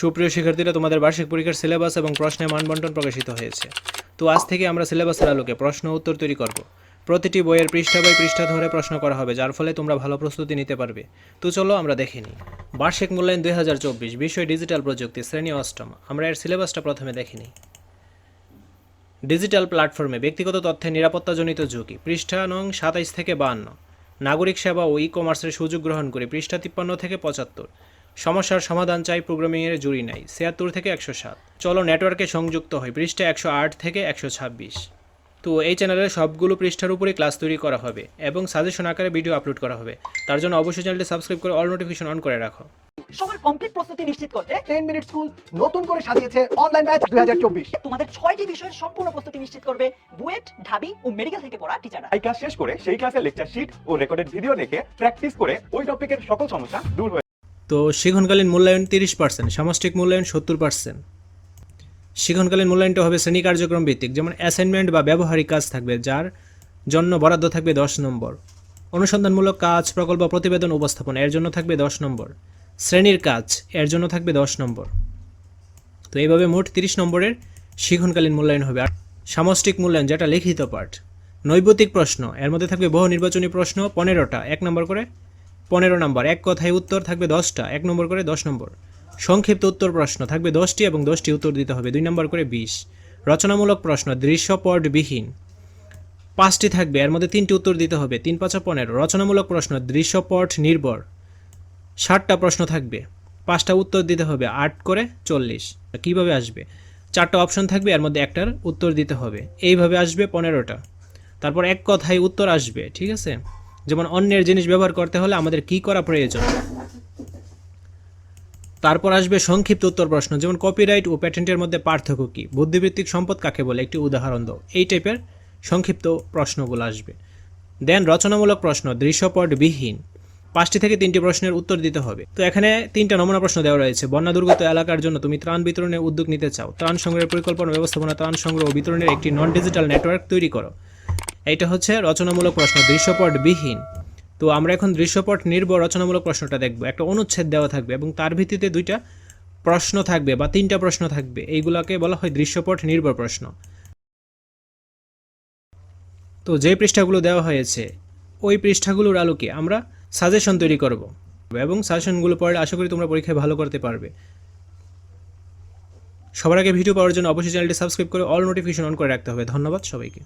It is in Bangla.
সুপ্রিয় শিক্ষার্থীরা, তোমাদের বার্ষিক পরীক্ষার সিলেবাস এবং প্রশ্নের মানবন্টন প্রকাশিত হয়েছে। তো আজ থেকে আমরা সিলেবাসের আলোকে প্রশ্ন উত্তর তৈরি করব। প্রতিটি বইয়ের পৃষ্ঠা বাই পৃষ্ঠা ধরে প্রশ্ন করা হবে, যার ফলে তোমরা ভালো প্রস্তুতি নিতে পারবে। তো চলো আমরা দেখে নিই। বার্ষিক মূল্যায়ন দুই হাজার চব্বিশ, বিষয় ডিজিটাল প্রযুক্তি, শ্রেণি অষ্টম। আমরা এর সিলেবাসটা প্রথমে দেখে নিই। ডিজিটাল প্ল্যাটফর্মে ব্যক্তিগত তথ্যের নিরাপত্তাজনিত ঝুঁকি, পৃষ্ঠা নং সাতাইশ থেকে বাহান্ন। নাগরিক সেবা ও ই কমার্সের সুযোগ গ্রহণ করে পৃষ্ঠা তিপ্পান্ন থেকে পঁচাত্তর। সমস্যার সমাধান চাই প্রোগ্রামিংয়ের জুড়ি নাই। ছিয়াত্তর থেকে একশো সাত। চলো নেটওয়ার্কে সংযুক্ত হয় পৃষ্ঠা একশো আট থেকে একশো ছাব্বিশ। তো এই চ্যানেলে সবগুলো পৃষ্ঠার উপরে ক্লাস তৈরি করা হবে এবং সাজেশন আকারে ভিডিও আপলোড করা হবে। তার জন্য অবশ্যই চ্যানেলটি সাবস্ক্রাইব করে অল নোটিফিকেশন অন করে রাখো। সবার কমপ্লিট প্রস্তুতি নিশ্চিত করতে টেন মিনিট স্কুল নতুন করে সাজিয়েছে অনলাইন ব্যাচ দুই হাজার চব্বিশ। তোমাদের ছয়টি বিষয়ের সম্পূর্ণ প্রস্তুতি নিশ্চিত করবে বুয়েট ঢাবি ও মেডিকেল থেকে পড়া টিচাররা। এই ক্লাস শেষ করে সেই ক্লাসের লেকচার শিট ও রেকর্ডেড ভিডিও দেখে প্র্যাকটিস করে ওই টপিকের সকল সমস্যা দূর হয়ে তো শিক্ষণকালীন মূল্যায়ন তিরিশ পার্সেন্ট, সামষ্টিক মূল্যায়ন সত্তর পার্সেন্ট। শিক্ষণকালীন মূল্যায়নটা হবে শ্রেণি কার্যক্রম ভিত্তিক, যেমন অ্যাসাইনমেন্ট বা ব্যবহারিক কাজ থাকবে, যার জন্য বরাদ্দ থাকবে দশ নম্বর। অনুসন্ধানমূলক কাজ, প্রকল্প, প্রতিবেদন, উপস্থাপন, এর জন্য থাকবে দশ নম্বর। শ্রেণির কাজ, এর জন্য থাকবে দশ নম্বর। তো এইভাবে মোট তিরিশ নম্বরের শিখনকালীন মূল্যায়ন হবে। আর সামষ্টিক মূল্যায়ন, যেটা লিখিত পাঠ, নৈবতিক প্রশ্ন, এর মধ্যে থাকবে বহু নির্বাচনী প্রশ্ন, পনেরোটা, এক নম্বর করে পনেরো নম্বর। এক কথায় উত্তর থাকবে দশটা, এক নম্বর করে দশ নম্বর। সংক্ষিপ্ত উত্তর প্রশ্ন, থাকবে দশটি এবং দশটি উত্তর দিতে হবে, দুই নম্বর করে বিশ। রচনামূলক প্রশ্ন, দৃশ্যপটবিহীন। পাঁচটি থাকবে, এর মধ্যে তিনটি উত্তর দিতে হবে, তিন পাঁচা পনেরো। রচনামূলক প্রশ্ন দৃশ্যপট নির্ভর ষাটটা প্রশ্ন থাকবে, পাঁচটা উত্তর দিতে হবে, আট করে চল্লিশ। কীভাবে আসবে? চারটা অপশন থাকবে, এর মধ্যে একটার উত্তর দিতে হবে। এইভাবে আসবে পনেরোটা। তারপর এক কথায় উত্তর আসবে, ঠিক আছে? যেমন অন্যের জিনিস ব্যবহার করতে হলে আমাদের কি করা প্রয়োজন? তারপর আসবে সংক্ষিপ্ত উত্তর প্রশ্ন, যেমন কপিরাইট ও প্যাটেন্টের মধ্যে পার্থক্য কী? বুদ্ধিভিত্তিক সম্পদ কাকে বলে? একটি উদাহরণ দাও। এই টাইপের সংক্ষিপ্ত প্রশ্নগুলো আসবে। দেন রচনামূলক প্রশ্ন, দৃশ্যপটবিহীন। পাঁচটি থেকে তিনটি প্রশ্নের উত্তর দিতে হবে। তো এখানে তিনটা নমুনা প্রশ্ন দেওয়া রয়েছে। বন্যা দুর্গত এলাকার জন্য তুমি ত্রাণ বিতরণের উদ্যোগ নিতে চাও। ত্রাণ সংগ্রহের পরিকল্পনা, ব্যবস্থাপনা, ত্রাণ সংগ্রহ ও বিতরণের একটি নন ডিজিটাল নেটওয়ার্ক তৈরি করো। এইটা হচ্ছে রচনামূলক প্রশ্ন, দৃশ্যপটবিহীন। তো আমরা এখন দৃশ্যপট নির্ভর রচনামূলক প্রশ্নটা দেখব। একটা অনুচ্ছেদ দেওয়া থাকবে এবং তার ভিত্তিতে দুইটা প্রশ্ন থাকবে বা তিনটা প্রশ্ন থাকবে। এইগুলাকে বলা হয় দৃশ্যপট নির্ভর প্রশ্ন। তো যে পৃষ্ঠাগুলো দেওয়া হয়েছে, ওই পৃষ্ঠাগুলোর আলোকে আমরা সাজেশন তৈরি করব এবং সাজেশনগুলো পড়লে আশা করি তোমরা পরীক্ষায় ভালো করতে পারবে। সবার আগে ভিডিও পাওয়ার জন্য অবশ্যই চ্যানেলটি সাবস্ক্রাইব করে অল নোটিফিকেশন অন করে রাখতে হবে। ধন্যবাদ সবাইকে।